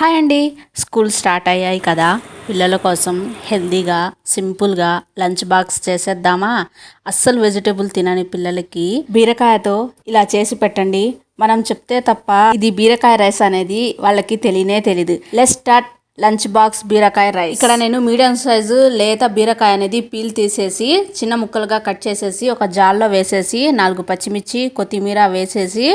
Hi అండి. School start అయ్యాయి కదా. పిల్లల కోసం హెల్తీగా సింపుల్గా లంచ్ బాక్స్ చేసేద్దామా? అస్సలు వెజిటేబుల్ తినని పిల్లలకి బీరకాయతో ఇలా చేసి పెట్టండి. మనం చెప్తే తప్ప ఇది బీరకాయ రైస్ అనేది వాళ్ళకి తెలియనే తెలియదు లెస్ స్టార్ట్ లంచ్ బాక్స్ బీరకాయ రైస్. ఇక్కడ నేను మీడియం సైజు లేత బీరకాయ అనేది పీల్ తీసేసి చిన్న ముక్కలుగా కట్ చేసేసి ఒక జాల్లో వేసేసి నాలుగు పచ్చిమిర్చి కొత్తిమీర వేసేసి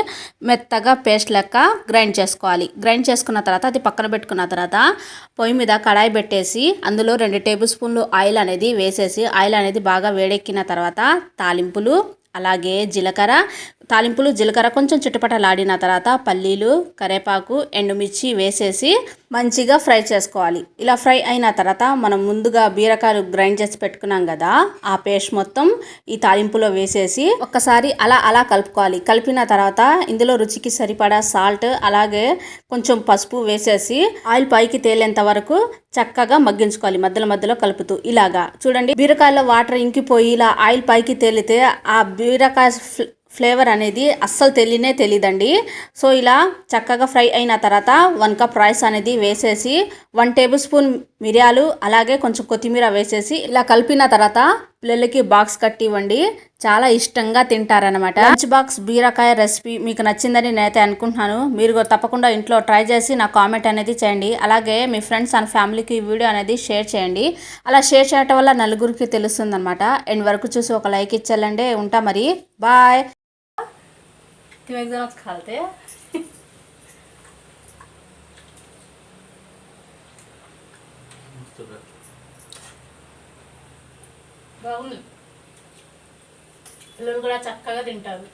మెత్తగా పేస్ట్ లెక్క గ్రైండ్ చేసుకోవాలి. గ్రైండ్ చేసుకున్న తర్వాత అది పక్కన పెట్టుకున్న తర్వాత పొయ్యి మీద కడాయి పెట్టేసి అందులో రెండు టేబుల్ స్పూన్లు ఆయిల్ అనేది వేసేసి ఆయిల్ అనేది బాగా వేడెక్కిన తర్వాత తాలింపులు అలాగే జీలకర్ర తాలింపులు జీలకర్ర కొంచెం చుట్టుపటలాడిన తర్వాత పల్లీలు కరేపాకు ఎండుమిర్చి వేసేసి మంచిగా ఫ్రై చేసుకోవాలి. ఇలా ఫ్రై అయిన తర్వాత మనం ముందుగా బీరకాయలు గ్రైండ్ చేసి పెట్టుకున్నాం కదా ఆ పేస్ట్ మొత్తం ఈ తాలింపులో వేసేసి ఒక్కసారి అలా అలా కలుపుకోవాలి. కలిపిన తర్వాత ఇందులో రుచికి సరిపడా సాల్ట్ అలాగే కొంచెం పసుపు వేసేసి ఆయిల్ పైకి తేలేంత వరకు చక్కగా మగ్గించుకోవాలి. మధ్యలో మధ్యలో కలుపుతూ ఇలాగా. చూడండి బీరకాయలో వాటర్ ఇంకిపోయి ఇలా ఆయిల్ పైకి తేలితే ఆ బీరకాయ ఫ్లేవర్ అనేది అస్సలు తెలియనే తెలియదండి సో ఇలా చక్కగా ఫ్రై అయిన తర్వాత వన్ కప్ రైస్ అనేది వేసేసి వన్ టేబుల్ స్పూన్ మిరియాలు అలాగే కొంచెం కొత్తిమీర వేసేసి ఇలా కలిపిన తర్వాత పిల్లలకి బాక్స్ కట్టి ఇవ్వండి చాలా ఇష్టంగా తింటారనమాట లంచ్ బాక్స్ బీరకాయ రెసిపీ మీకు నచ్చిందని నేనైతే అనుకుంటున్నాను. మీరు తప్పకుండా ఇంట్లో ట్రై చేసి నా కామెంట్ అనేది చేయండి. అలాగే మీ ఫ్రెండ్స్ అండ్ ఫ్యామిలీకి ఈ వీడియో అనేది షేర్ చేయండి. అలా షేర్ చేయటం వల్ల నలుగురికి తెలుస్తుంది అనమాట ఎండ్ వరకు చూసి ఒక లైక్ ఇచ్చేయాలండి ఉంటా మరి. బాయ్. చూడండి బాగుంది. పిల్లలు కూడా చక్కగా తింటారు.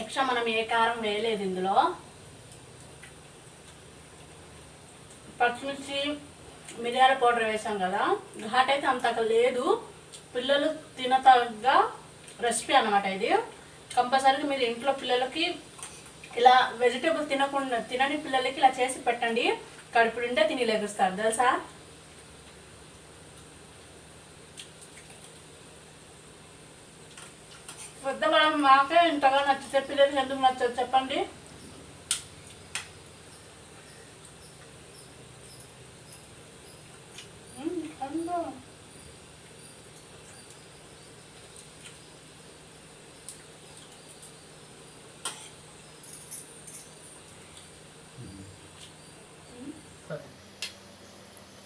ఎక్స్ట్రా మనం ఏ కారం వేయలేదు ఇందులో. పచ్చిమిర్చి మిరియాల పౌడర్ వేసాం కదా. ఘాట్ అయితే అంతగా లేదు. పిల్లలు తినతగ్గ రెసిపీ అన్నమాట ఇది. కంపల్సరీగా మీరు ఇంట్లో పిల్లలకి ఇలా వెజిటేబుల్ తినకుండా తినని పిల్లలకి ఇలా చేసి పెట్టండి. కడుపు నిండా తిని లెగుస్తారు. తెలుసా? పెద్ద మనం మాకే ఇంతగా నచ్చితే పిల్లలకి ఎందుకు నచ్చదు చెప్పండి? Tấm.